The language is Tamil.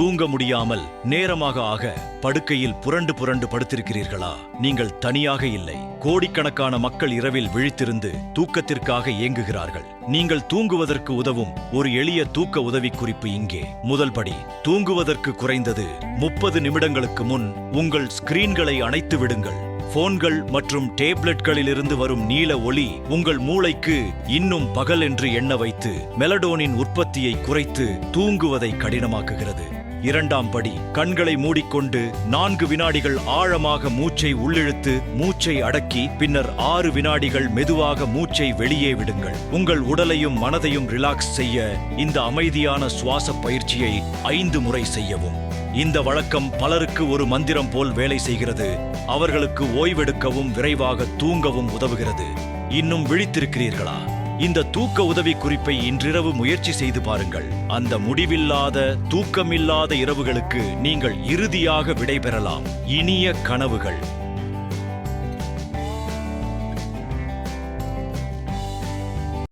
தூங்க முடியாமல் நேரமாக ஆக படுக்கையில் புரண்டு புரண்டு படுத்திருக்கிறீர்களா? நீங்கள் தனியாக இல்லை. கோடிக்கணக்கான மக்கள் இரவில் விழித்திருந்து தூக்கத்திற்காக ஏங்குகிறார்கள் நீங்கள் தூங்குவதற்கு உதவும் ஒரு எளிய தூக்க உதவிக்குறிப்பு இங்கே. முதல் படி தூங்குவதற்கு குறைந்தது முப்பது நிமிடங்களுக்கு முன் உங்கள் ஸ்கிரீன்களை அணைத்து விடுங்கள். போன்கள் மற்றும் டேப்லெட்களிலிருந்து வரும் நீல ஒளி உங்கள் மூளைக்கு இன்னும் பகல் என்று எண்ண வைத்து மெலடோனின் உற்பத்தியை குறைத்து தூங்குவதை கடினமாக்குகிறது. இரண்டாம் படி கண்களை மூடிக்கொண்டு நான்கு வினாடிகள் ஆழமாக மூச்சை உள்ளிழுத்து மூச்சை அடக்கி பின்னர் ஆறு வினாடிகள் மெதுவாக மூச்சை வெளியே விடுங்கள். உங்கள் உடலையும் மனதையும் ரிலாக்ஸ் செய்ய இந்த அமைதியான சுவாச பயிற்சியை ஐந்து முறை செய்யவும். இந்த வழக்கம் பலருக்கு ஒரு மந்திரம் போல் வேலை செய்கிறது. அவர்களுக்கு ஓய்வெடுக்கவும் விரைவாக தூங்கவும் உதவுகிறது. இன்னும் விழித்திருக்கிறீர்களா? இந்த தூக்க உதவி குறிப்பை இன்றிரவு முயற்சி செய்து பாருங்கள். அந்த முடிவில்லாத தூக்கமில்லாத இரவுகளுக்கு நீங்கள் இறுதியாக விடைபெறலாம். இனிய கனவுகள்.